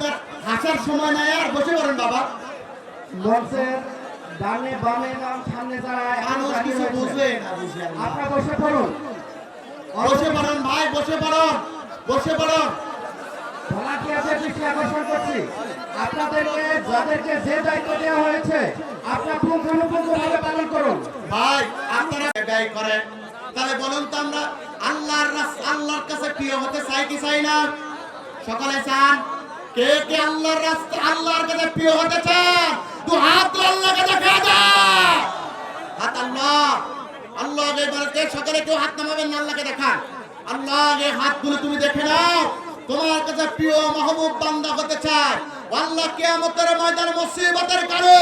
আপনার হাসার সময় নাই আর বসে পড়েন বাবা। মঞ্চের ডানে বামে নাম সামনে দাঁড়ায় মানুষ কিছু বুঝবে না বুঝে আপনারা বসে পড়ুন। বসে পড়ুন ভাই বসে পড়ুন বসে পড়ুন। ভলান্টিয়ারদের দৃষ্টি আকর্ষণ করছি? আপনাদেরকে যাদেরকে যে দায়িত্ব দেওয়া হয়েছে আপনারা পুঙ্খানুপুঙ্খভাবে পালন করুন। ভাই আপনারা ব্যয় করেন তাহলে বলুন তো আমরা আল্লাহর আল্লাহর কাছে প্রিয় হতে চাই কি চাই না? সকালে চান? কে কে আল্লাহর রাস্তা, আল্লাহর কাছে প্রিয় হতে চান তো হাত তো আল্লাহকে দেখা দাও হাত আল্লাহ। আল্লাহ কে সকালে কেউ হাত নামাবেন না, আল্লাহকে দেখান। আল্লাহ এই হাতগুলো তুমি দেখে নাও। তোমার কাছে প্রিয় মাহবুব বান্দা হতে চায়। আল্লাহ কিয়ামতের ময়দানে মুসিবতের কারণে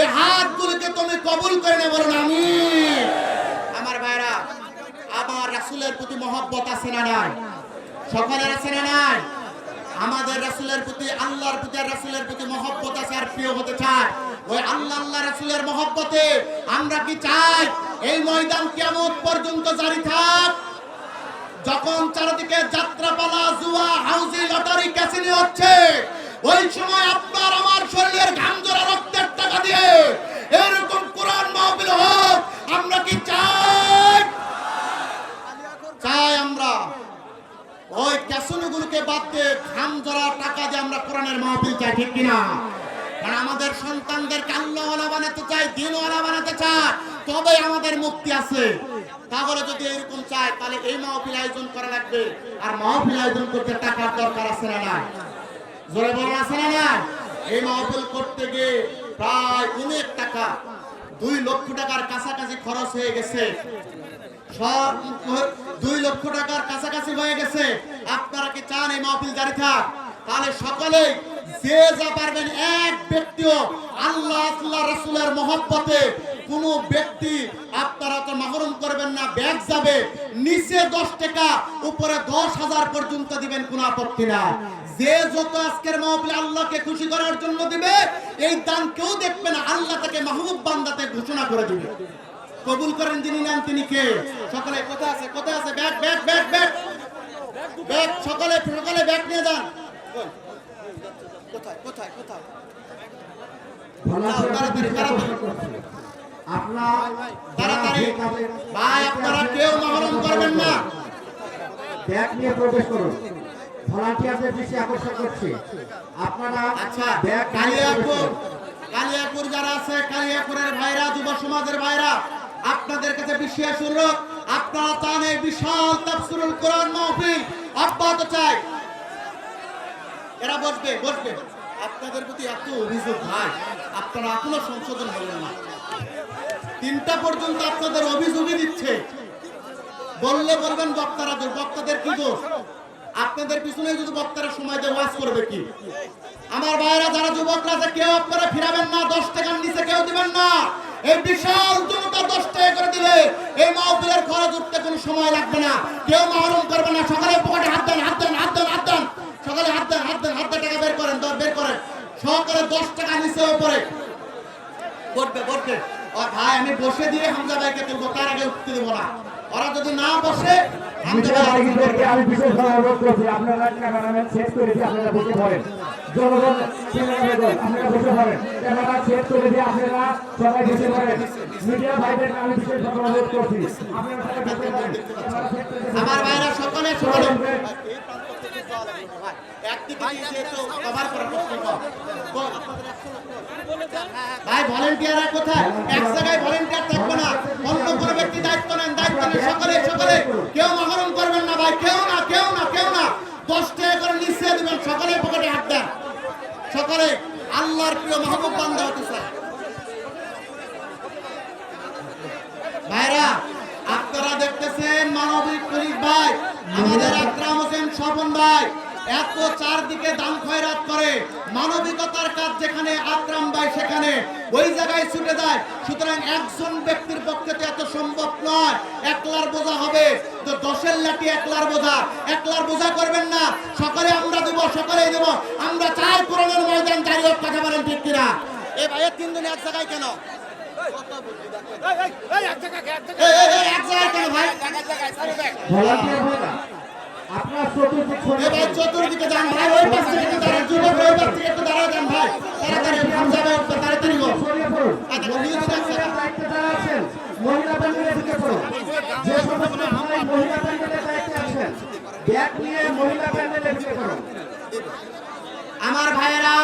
এই হাতগুলোকে তুমি কবুল করে নে বলুন আমি আমার ভাইরা, আমার রাসূলের প্রতি মহব্বত আছে না নাই? সকলের আছে না নাই? আমাদের রাসূলের প্রতি, আল্লাহর প্রতি রাসূলের প্রতি মহব্বত আছে আর প্রিয় হতে চায়। ওই আল্লাহ আল্লাহ রাসূলের মহব্বতে আমরা কি চাই? এই ময়দান কেমন পর্যন্ত জারি থাক। যখন চারিদিকে যাত্রাপালা, জুয়া, হাউজি, লটারি, ক্যাসিনি হচ্ছে, ওই সময় আপনার, আমার শরীরের ঘাম জোড়া রক্তের টাকা দিয়ে এরকম কোরআন মাহফিল হোক, আমরা কি চাই আমরা ক্যাসিনোগুলোকে বাদ দিয়ে ঘাম জোড়া টাকা দিয়ে আমরা কোরআনের মাহফিল চাই, ঠিক কিনা? কারণ আমাদের সন্তানদেরকে আল্লাহওয়ালা বানাতে চাই, দিনওয়ালা বানাতে চাই তবে আমাদের মুক্তি আছে। তাহলে যদি এরকম চাই তাহলে এই মাহফিল আয়োজন করা লাগবে। আর মাহফিল আয়োজন করতে টাকার দরকার আছে না না জোরে বড় আছে না না এই মাহফিল করতে গিয়ে প্রায় অনেক টাকা, দুই লক্ষ টাকার কাছাকাছি খরচ হয়ে গেছে। দুই লক্ষ টাকার কাছাকাছি হয়ে গেছে। আপনারা কি চান এই মাহফিল জারি থাক? তাহলে সকলে যে যা পারবেন এক ব্যক্তিও আল্লাহ রসুলের মহব্বতে কোন ব্যক্তি আপনারা তো মাহরুম করবেন না, ব্যাগ যাবে, নিচে দশ টাকা, উপরে দশ হাজার পর্যন্ত দিবেন, কোন আপত্তি না যে যত আজকের আল্লাহকে খুশি করার জন্য দিবে, এই দান কেউ দেখবে না, আল্লাহ তাকে মাহবুব বান্দাতে ঘোষণা করে দিবে। কবুল করেন যিনি নাম তিনি কে? সকলে কোথায় আছে কোথায় আছে bag bag bag bag bag সকলে সকলে ব্যাগ নিয়ে যান। কোথায় কোথায় কোথায়? তাড়াতাড়ি ভাই আপনারা কেউ মাহরুম করবেন না। ব্যাগ নিয়ে প্রবেশ করুন। ভলান্টিয়ারদের দৃষ্টি আকর্ষণ করছি। আপনারা আচ্ছা কালিয়াপুর কালিয়াপুর যারা আছে কালিয়াপুরের ভাইরা যুব সমাজের ভাইরা আপনাদের কাছে বিশেষ অনুরোধ, আপনারা চান এই বিশাল তাফসিরুল কোরআন মাহফিল অব্যাহত চাই। এরা বসবে বসবে। আপনাদের প্রতি এত অভিযোগ ভাই, আপনারা এখনও সংশোধন হলেন না। তিনটা পর্যন্ত আপনাদের অভিযোগই দিচ্ছে। বললে বলবেন বক্তারা দোষ, বক্তাদের কি দোষ? আপনাদের পিছনে যদি বক্তারা সময় দিয়ে, ওয়াজ করবে কি? আমার ভাইরা, যারা যুবকরা আছে, কেউ আপনারা ফিরাবেন না, দশ টাকার নিচে কেউ দিবেন না। এই বিশাল জনতা দশ টাকা করে দিলে এই মাহফিলের খরচ উঠতে কোনো সময় লাগবে না। কেউ মাহরুম করবে না। সকালে পকেটে হাত দেন হাত দেন হাত দেন হাত দেন। সকালে হাত দেন হাত দেন, হাত টাকা বের করেন বের করেন। সকালে দশ টাকা নিচে উপরে। বসবে বসবে। ও ভাই, আমি বসে দিয়ে হামজা ভাইকে তুলবো, তার আগে উঠতে দেবো না। ওরা যদি না বসে আমি বিশেষভাবে অনুরোধ করছি। আপনারা ক্যামেরাম্যান সেট করে আপনারা বসে পড়েন। জনগণ ক্যামেরাম্যান আপনারা বসে পড়েন ক্যামেরা সেট করে দিয়ে আপনারা সবাই বসে পড়েন মিডিয়া ভাইদেরকে আমি বিশেষভাবে অনুরোধ করছি। আপনারা সবাই বসে পড়েন ক্যামেরা সেট করে দিয়ে- আমার ভাইরা সকলে। ভাই ভলেন্টিয়াররা কোথায়? এক জায়গায় ভলেন্টিয়ার থাকব না। অন্য কোনো ব্যক্তি দায়িত্ব নেন দায়িত্ব নেন। সকলে সকলে। কেউ মাহরুম করবেন না ভাই কেউ না কেউ না কেউ না দশ টাকা করে নিশ্চয় দিবেন সকলে পকেটে হাত দেন সকলে আল্লাহর প্রিয় মাহবুব বান্দা হতে ভাইরা, আপনারা দেখতেছেন মানবিক পুলিশ ভাই, আমাদের আকরাম হোসেন স্বপন ভাই, এত চারদিকে দান খয়রাত করে। মানবিকতার কাজ যেখানে আকরাম ভাই সেখানে ওই জায়গায় ছুটে যায়। সুতরাং একজন ব্যক্তির পক্ষে তো এত সম্ভব নয়। একলার বোঝা হবে। তো দশের লাঠি একলার বোঝা। একলার বোঝা করবেন না। সকালে আমরা দেব সকালে দেব। আমরা চাই কোরআনের ময়দান জারি হোক কথা বলেন ঠিক কিনা? এ ভাইয়ের তিন দিন এক জায়গায় কেন? এই, আচ্ছা, আমার ভাইরা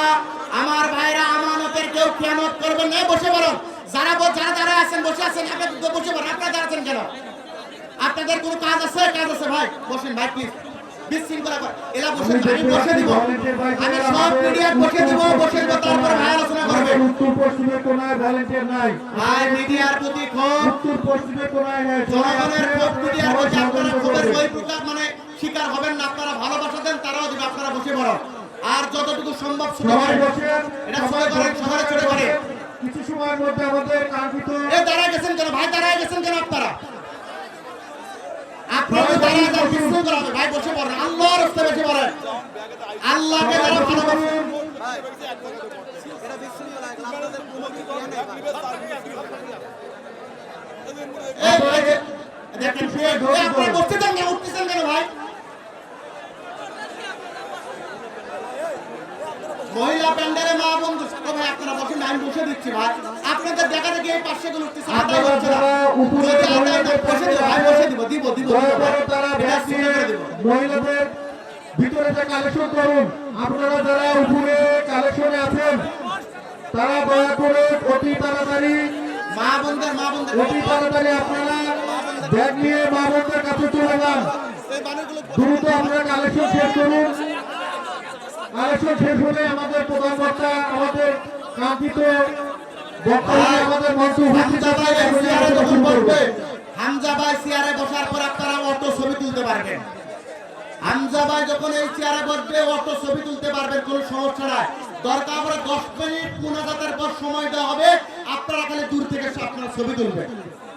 আমার ভাইরা আমানতের কেউ খেয়ানত করবেন না বসে পড়ুন। যারা যারা যারা আছেন বসে আছেন আপনাদের বসে পড়ুন। আপনারা যারা আছেন কেন? আপনাদের কোনো কাজ আছে? কাজ আছে ভাই। বসেন ভাই প্লিজ বিশৃঙ্খলা কর। এলা বসেন আমি বসে দিব। আমি সব মিডিয়া বসে দিব বসে দিব তারপর ভাই আলোচনা করবে। উত্তর পশ্চিমে কোনায় ভলেন্টিয়ার নাই। ভাই মিডিয়ার প্রতি ক্ষোভ। উত্তর পশ্চিমে কোনায় নাই। জনগণের ক্ষোভ মিডিয়ার প্রতি আপনারা সংগঠিত ক্ষোভের প্রকার মানে শিকার হবেন না আপনারা ভালোবাসা দেন তারাও দিবে আপনারা বসে পড়ুন আর যতটুকু সম্ভব সবাই করেন। এটা সবাই করেন সবাই চলে করে কিছু সময়ের মধ্যে আমাদের কাঙ্ক্ষিত এ দাঁড়ায় গেছেন কেন? ভাই দাঁড়ায় গেছেন কেন আপনারা আপনারা তো দাঁড়ায় দাঁড়ায় বিশৃঙ্খলা হবে ভাই বসে পড়েন আল্লাহর রাস্তায় বসে পড়েন আল্লাহকে যারা আপনারা বসতে উঠতেছেন কেন ভাই? মহিলা প্যান্ডেলে মা বন্ধু ভাই আপনারা বসেন না, বসে দিচ্ছি ভাই। আপনাদের দেখা দেখি এই পাশে গুলো উঠতেছে। আদায় হচ্ছে না উপরে যদি আদায় না, বসে দিব ভাই বসে দিব দিব দিব মহিলাদের ভিতরে যে কালেকশন করুন। আপনারা যারা উপরে কালেকশনে আছেন তারা দয়া করে অতি তাড়াতাড়ি মা বন্ধের মা বন্ধের অতি তাড়াতাড়ি আপনারা ব্যাগ নিয়ে মা বোনদের কাছে চলে যান। দ্রুত আমরা কালেকশন শেষ করুন। কালেকশন শেষ হলে আমাদের প্রধান বক্তা আমাদের কাঙ্ক্ষিত বক্তা আমাদের মঞ্চ হামজা ভাই থাকবে, যখন বসবে হামজা ভাই চেয়ারে বসার পর আপনারা অটো ছবি তুলতে পারবেন। হামজা ভাই যখন এই চেয়ারে বসবে অটো ছবি তুলতে পারবেন কোনো সমস্যা নাই। দরকার পড়ে দশ মিনিট মোনাজাতের পর সময় দেওয়া হবে আপনারা খালি দূর থেকে আপনারা ছবি তুলবেন।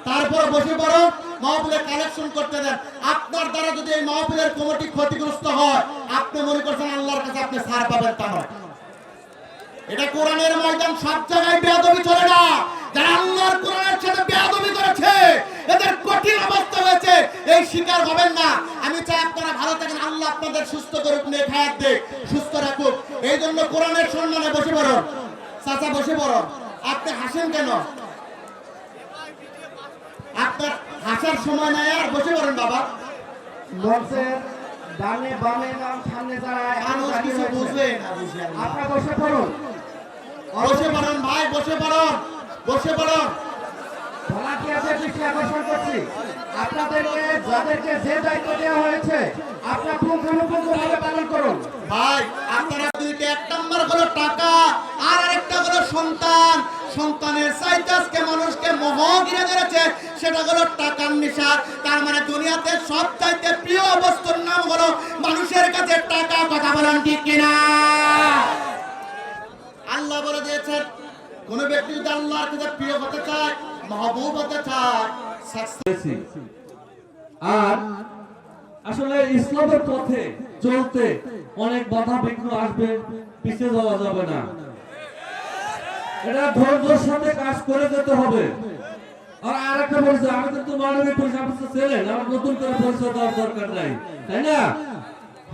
তারপর বসে পড়ো মাহফিলের কালেকশন করতে দেন। আপনার দ্বারা যদি এই মাহফিলের কমিটি ক্ষতিগ্রস্ত হয় আপনি মনে করছেন আল্লাহর কাছে আপনি সার পাবেন তা নয়। এটা কোরআনের ময়দান সব জায়গায় বেয়াদবি চলে না। যারা আল্লাহর কোরআনের সাথে বেয়াদবি করেছে এদের কঠিন অবস্থা হয়েছে। এই শিকার হবেন না। আমি চাই আপনারা ভালো থাকেন। আল্লাহ আপনাদের সুস্থ করুক নেক হায়াত দেখ সুস্থ রাখুক। এই জন্য কোরআনের সম্মানে বসে পড়ুন। চাচা বসে পড়ুন। আপনি হাসেন কেন? আপনার হাসার সময় নাই আর। বসে পড়ুন বাবা। মঞ্চের ডানে বামে নাম সামনে দাঁড়ায়। মানুষ কিছু বুঝবে না বুঝে আপনারা বসে পড়ুন। বসে পড়ুন ভাই বসে পড়ুন বসে পড়ুন। ভলান্টিয়ারদের দৃষ্টি আকর্ষণ করছি? আপনাদেরকে যাদেরকে যে দায়িত্ব দেওয়া হয়েছে আপনারা পুঙ্খানুপুঙ্খভাবে পালন করুন। ভাই আপনারা দুইটা এক নম্বর হলো টাকা আর আরেকটা হলো সন্তান সন্তানের চাইতে আজকে মানুষকে মোহ ঘিরে ধরেছে সেটা হলো টাকার নেশা। তার মানে দুনিয়াতে সব চাইতে প্রিয় বস্তুর নাম হলো মানুষের কাছে টাকা কথা বলেন ঠিক কিনা? আল্লাহ বলে দিয়েছেন, কোন ব্যক্তি যদি আল্লাহর কাছে প্রিয় হতে চায়, মহবুব হতে চায় আর আসলে ইসলামের পথে চলতে অনেক বাধা বিঘ্ন আসবে, পিছিয়ে যাওয়া যাবে না। এটা ধৈর্যের সাথে কাজ করে যেতে হবে। আর আরেকটা বলছে আমি কিন্তু মাননীয় অফিসার ছিলেন, আমার নতুন করে পরিচয় দেওয়ার দরকার নাই, তাই না?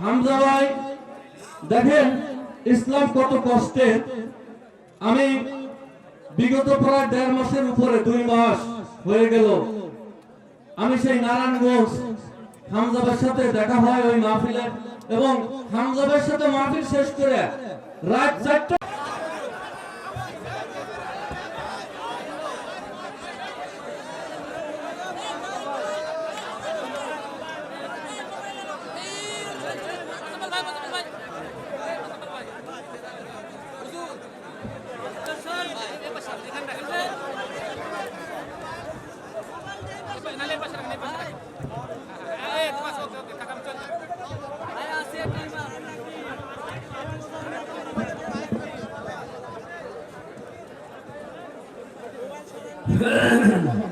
হামজা ভাই, দেখেন, ইসলাম কত কষ্টের আমি বিগত প্রায় দেড় মাসের উপরে, দুই মাস হয়ে গেল। আমি সেই নারায়ণগঞ্জ হামজাবের সাথে দেখা হয় ওই মাহফিলে এবং হামজাবের সাথে মাহফিল শেষ করে রাত চারটা ハハハハ!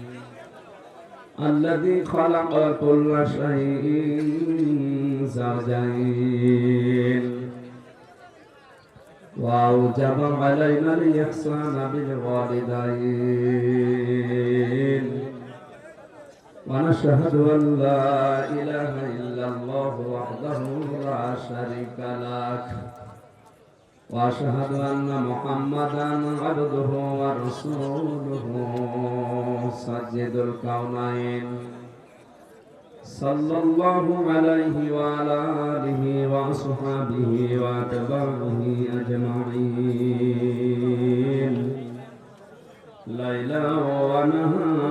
الذي خلق كل شيء زوجين وأوجب علينا الإحسان بالوالدين ونشهد أن لا إله إلا الله وحده لا شريك لك وأشهد أن محمدا عبده ورسوله سجد الكونين. صلى الله عليه وعلى آله وأصحابه وأتباعه أجمعين. ليلا ونهارا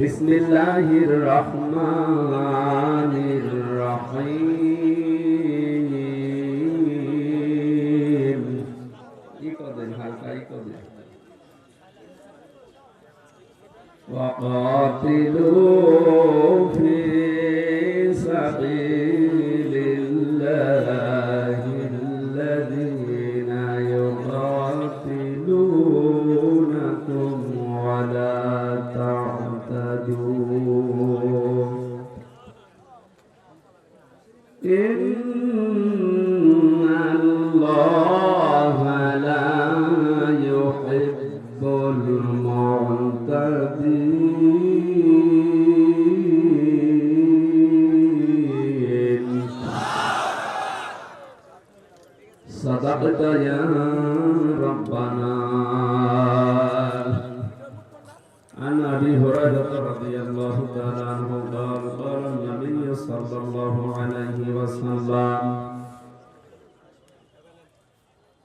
بسم الله الرحمن الرحيم ইকদিন হালকা ইকদিন وقاتلوا في سبيل المعتدين